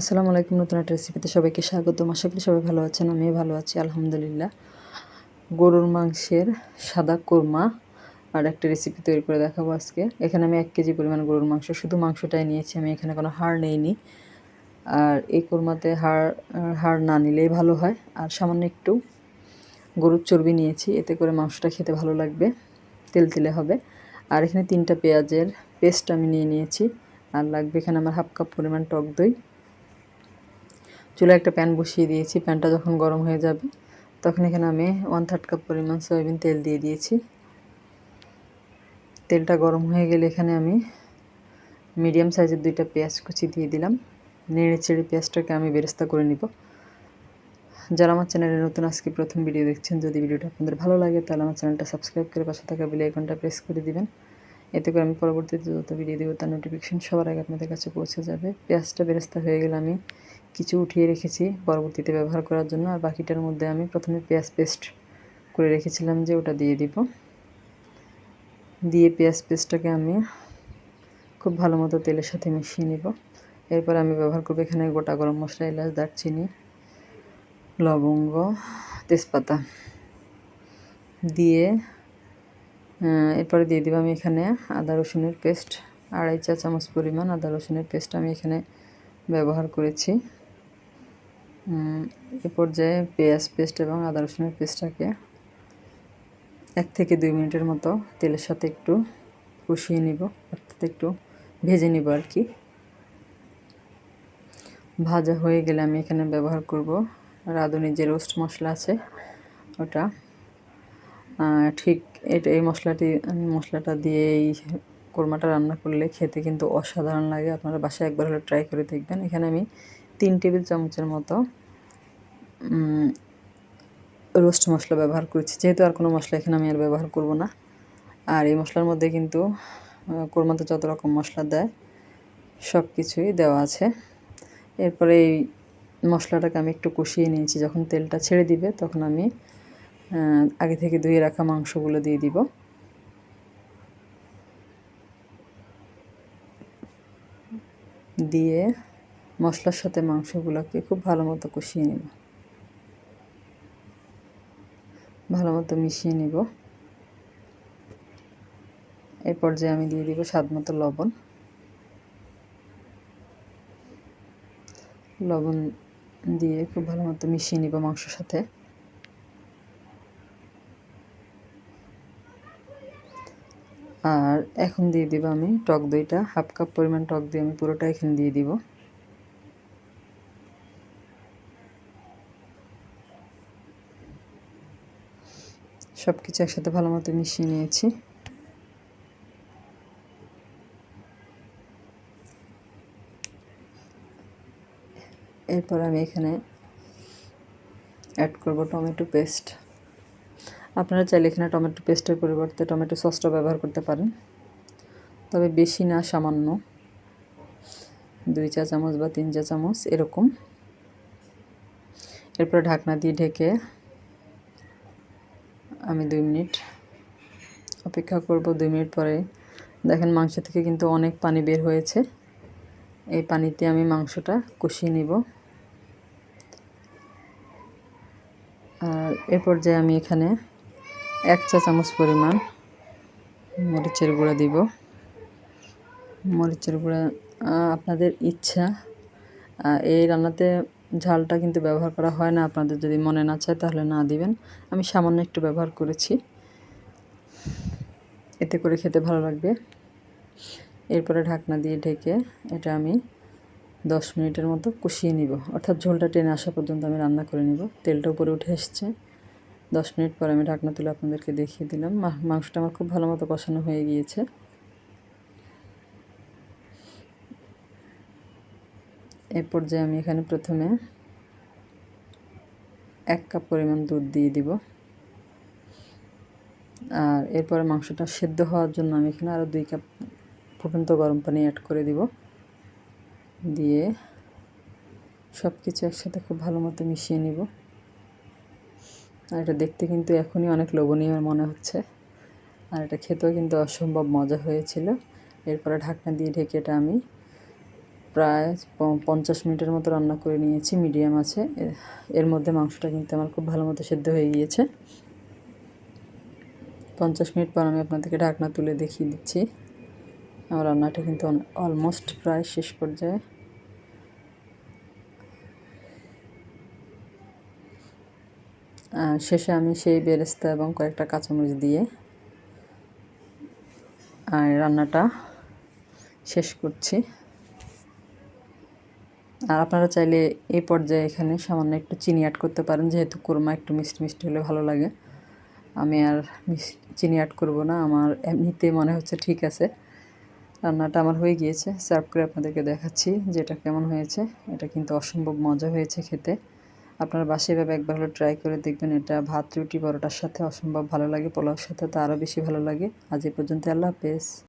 আসসালামু আলাইকুম, নতুন একটা রেসিপিতে সবাইকে স্বাগত আশা করি সবাই ভালো আছেন আমি ভালো আছি, আলহামদুলিল্লাহ। গরুর মাংসের সাদা কোরমা আর একটা রেসিপি তৈরি করে দেখাবো আজকে। এখানে আমি এক কেজি পরিমাণ গরুর মাংস, শুধু মাংসটাই নিয়েছি, আমি এখানে কোনো হাড় নেইনি। আর এই কোরমাতে হাড় হাড় না নিলেই ভালো হয়। আর সামান্য একটু গরুর চর্বি নিয়েছি, এতে করে মাংসটা খেতে ভালো লাগবে, তেল তেলে হবে। আর এখানে তিনটা পেঁয়াজের পেস্ট আমি নিয়ে নিয়েছি। আর লাগবে এখানে আমার হাফ কাপ পরিমাণ টক দই। চুলায় একটা প্যান বসিয়ে দিয়েছি, প্যানটা যখন গরম হয়ে যাবে, তখন এখানে আমি ওয়ান থার্ড কাপ পরিমাণ সয়াবিন তেল দিয়ে দিয়েছি। তেলটা গরম হয়ে গেলে এখানে আমি মিডিয়াম সাইজের দুইটা পেঁয়াজ কুচি দিয়ে দিলাম। নেড়ে চেড়ে পেঁয়াজটাকে আমি বেরেস্তা করে নিব। যারা আমার চ্যানেলে নতুন, আজকে প্রথম ভিডিও দেখছেন, যদি ভিডিওটা আপনাদের ভালো লাগে, তাহলে আমার চ্যানেলটা সাবস্ক্রাইব করে পাশে থাকা বেল আইকনটা প্রেস করে দিবেন। এতে করে আমি পরবর্তীতে যত ভিডিও দেবো, তার নোটিফিকেশান সবার আগে আপনাদের কাছে পৌঁছে যাবে। পেঁয়াজটা বেরেস্তা হয়ে গেলে আমি কিছু উঠিয়ে রেখেছি পরবর্তীতে ব্যবহার করার জন্য। আর বাকিটার মধ্যে আমি প্রথমে পেঁয়াজ পেস্ট করে রেখেছিলাম যে ওটা দিয়ে দিব। দিয়ে পেঁয়াজ পেস্টটাকে আমি খুব ভালো মতো তেলের সাথে মিশিয়ে নিব। এরপর আমি ব্যবহার করব এখানে গোটা গরম মশলা, এলাচ, দারচিনি, লবঙ্গ, তেজপাতা। দিয়ে এরপরে দিয়ে দিব আমি এখানে আদা রসুনের পেস্ট। আড়াই চা চামচ পরিমাণ আদা রসুনের পেস্ট আমি এখানে ব্যবহার করেছি। এ পর্যায়ে পেঁয়াজ পেস্ট এবং আদা রসুনের পেস্টটাকে এক থেকে দুই মিনিটের মতো তেলের সাথে একটু কষিয়ে নিব, অর্থাৎ একটু ভেজে নিব আর কি। ভাজা হয়ে গেলে আমি এখানে ব্যবহার করব রাঁধুনির যে রোস্ট মশলা আছে ওটা। ঠিক এটা এই মশলাটি, মশলাটা দিয়ে এই কোরমাটা রান্না করলে খেতে কিন্তু অসাধারণ লাগে। আপনারা বাসায় একবার হলে ট্রাই করে দেখবেন। এখানে আমি তিন টেবিল চামচের মতো রোস্ট মশলা ব্যবহার করেছি। যেহেতু আর কোনো মশলা এখানে আমি আর ব্যবহার করব না। আর এই মশলার মধ্যে কিন্তু কোরমাতে যত রকম মশলা দেয় সব কিছুই দেওয়া আছে। এরপরে এই মশলাটাকে আমি একটু কষিয়ে নিয়েছি। যখন তেলটা ছেড়ে দিবে, তখন আমি আগে থেকে ধুয়ে রাখা মাংসগুলো দিয়ে দিব। দিয়ে মশলার সাথে মাংসগুলোকে খুব ভালো মতো কষিয়ে নেব। ভালো মতো মিশিয়ে নেব। এই পর্যায়ে আমি দিয়ে দিব স্বাদ মতো লবণ। লবণ দিয়ে খুব ভালো মতো মিশিয়ে নিব মাংসর সাথে। আর এখন দিয়ে দিব আমি টক দইটা। হাফ কাপ পরিমাণ টক দই আমি পুরোটা এখানে দিয়ে দিব। সব কিছু একসাথে ভালো মতো মিশিয়ে নিয়েছি। এরপর আমি এখানে অ্যাড করব টমেটো পেস্ট আপনারা চাইলে এখানে টমেটো পেস্টের পরিবর্তে টমেটো সসটা ব্যবহার করতে পারেন। তবে বেশি না, সামান্য। দুই চা চামচ বা তিন চা চামচ এরকম। এরপর ঢাকনা দিয়ে ঢেকে আমি দুই মিনিট অপেক্ষা করব দুই মিনিট পরে। দেখেন মাংস থেকে কিন্তু অনেক পানি বের হয়েছে। এই পানিতে আমি মাংসটা কষিয়ে নিব। আর এ পর্যায়ে আমি এখানে এক চা চামচ পরিমাণ মরিচের গুঁড়া দিব। মরিচের গুঁড়া আপনাদের ইচ্ছা এই রান্নাতে ঝালটা কিন্তু ব্যবহার করা হয় না। আপনাদের যদি মনে না চায় তাহলে না দিবেন। আমি সামান্য একটু ব্যবহার করেছি। এতে করে খেতে ভালো লাগবে। এরপরে ঢাকনা দিয়ে ঢেকে এটা আমি দশ মিনিটের মতো কষিয়ে নিব। অর্থাৎ ঝোলটা টেনে আসা পর্যন্ত আমি রান্না করে নিব। তেলটা উপরে উঠে এসছে। দশ মিনিট পরে আমি ঢাকনা তুলে আপনাদেরকে দেখিয়ে দিলাম। মাংসটা আমার খুব ভালো মতো কষানো হয়ে গিয়েছে। এ পর্যায়ে আমি এখানে প্রথমে এক কাপ পরিমাণ দুধ দিয়ে দিব। আর এরপরে মাংসটা সেদ্ধ হওয়ার জন্য আমি এখানে আরও দুই কাপ ফুটন্ত গরম পানি অ্যাড করে দিব। দিয়ে সব কিছু একসাথে খুব ভালো মতো মিশিয়ে নিব। আর এটা দেখতে কিন্তু এখনই অনেক লোভনীয় মনে হচ্ছে। আর এটা খেতেও কিন্তু অসম্ভব মজা হয়েছিল। এরপরে ঢাকনা দিয়ে ঢেকে এটা আমি প্রায় পঞ্চাশ মিনিটের মতো রান্না করে নিয়েছি, মিডিয়াম আছে। এর মধ্যে মাংসটা কিন্তু আমার খুব ভালো মতো সেদ্ধ হয়ে গিয়েছে। পঞ্চাশ মিনিট পর আমি আপনাদেরকে ঢাকনা তুলে দেখিয়ে দিচ্ছি। আমার রান্নাটা কিন্তু অলমোস্ট প্রায় শেষ পর্যায়ে। শেষে আমি সেই বেরেস্তা এবং কয়েকটা কাঁচামরিচ দিয়ে রান্নাটা শেষ করছি। আর আপনারা চাইলে এই পর্যায়ে এখানে সামান্য একটু চিনি অ্যাড করতে পারেন, যেহেতু কোরমা একটু মিষ্টি মিষ্টি হলে ভালো লাগে। আমি আর চিনি অ্যাড করব না, আমার এমনিতে মনে হচ্ছে ঠিক আছে। রান্নাটা আমার হয়ে গিয়েছে সার্ভ করে আপনাদেরকে দেখাচ্ছি যে এটা কেমন হয়েছে। এটা কিন্তু অসম্ভব মজা হয়েছে খেতে। আপনারা বাসে এভাবে একবার হলো ট্রাই করে দেখবেন, এটা ভাত, রুটি, পরোটার সাথে অসম্ভব ভালো লাগে, পোলাওর সাথে তো আরও বেশি ভালো লাগে। আজ এ পর্যন্ত আল্লাহ হাফেজ।